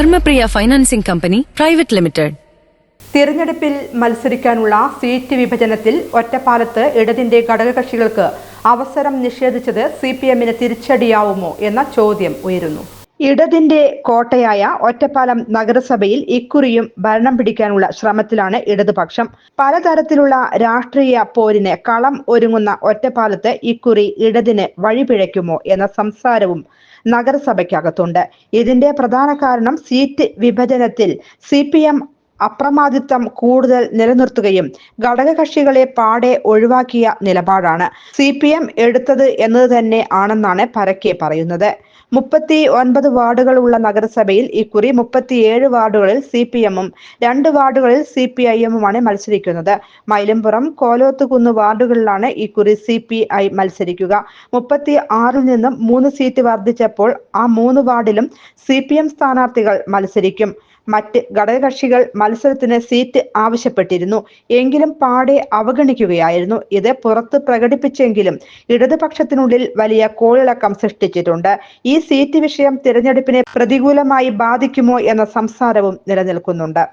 Dharmapriya financing company private limited. തിരഞ്ഞെടുപ്പിൽ മത്സരിക്കാനുള്ള seat വിഭജനത്തിൽ ഒറ്റപ്പാലത്ത് ഇടതിന്റെ ഘടകകക്ഷികൾക്ക് അവസരം നിഷേധിച്ചത് സി പി എമ്മിന് തിരിച്ചടിയാവുമോ എന്ന ചോദ്യം ഉയരുന്നു. ഇടതിന്റെ കോട്ടയായ ഒറ്റപ്പാലം നഗരസഭയിൽ ഇക്കുറിയും ഭരണം പിടിക്കാനുള്ള ശ്രമത്തിലാണ് ഇടതുപക്ഷം പലതരത്തിലുള്ള രാഷ്ട്രീയ പോരിന് കളം ഒരുങ്ങുന്ന ഒറ്റപ്പാലത്ത് ഇക്കുറി ഇടതിന് വഴിപിഴയ്ക്കുമോ എന്ന സംസാരവും നഗരസഭയ്ക്കകത്തുണ്ട്. ഇതിന്റെ പ്രധാന കാരണം സീറ്റ് വിഭജനത്തിൽ സി അപ്രമാദിത്വം കൂടുതൽ നിലനിർത്തുകയും ഘടകകക്ഷികളെ പാടെ ഒഴിവാക്കിയ നിലപാടാണ്. സി പി എം എടുത്തത് എന്നത് തന്നെ ആണെന്നാണ് പരക്കെ പറയുന്നത്. മുപ്പത്തി ഒൻപത് വാർഡുകളുള്ള നഗരസഭയിൽ ഇക്കുറി മുപ്പത്തിയേഴ് വാർഡുകളിൽ സി പി എമ്മും രണ്ട് വാർഡുകളിൽ സി പി ഐ എമ്മുമാണ് മത്സരിക്കുന്നത്. മൈലമ്പുറം കോലോത്തുകുന്ന് വാർഡുകളിലാണ് ഇക്കുറി സി പി ഐ മത്സരിക്കുക. മുപ്പത്തി ആറിൽ നിന്നും മൂന്ന് സീറ്റ് വർദ്ധിച്ചപ്പോൾ ആ മൂന്ന് വാർഡിലും സി പി എം സ്ഥാനാർത്ഥികൾ മത്സരിക്കും. മറ്റ് ഘടകകക്ഷികൾ മത്സരത്തിന് സീറ്റ് ആവശ്യപ്പെട്ടിരുന്നു. എങ്കിലും പാടെ അവഗണിക്കുകയായിരുന്നു. ഇത് പുറത്ത് പ്രകടിപ്പിച്ചെങ്കിലും ഇടതുപക്ഷത്തിനുള്ളിൽ വലിയ കോളിളക്കം സൃഷ്ടിച്ചിട്ടുണ്ട്. ഈ സീറ്റ് വിഷയം തിരഞ്ഞെടുപ്പിനെ പ്രതികൂലമായി ബാധിക്കുമോ എന്ന സംസാരവും നിലനിൽക്കുന്നുണ്ട്.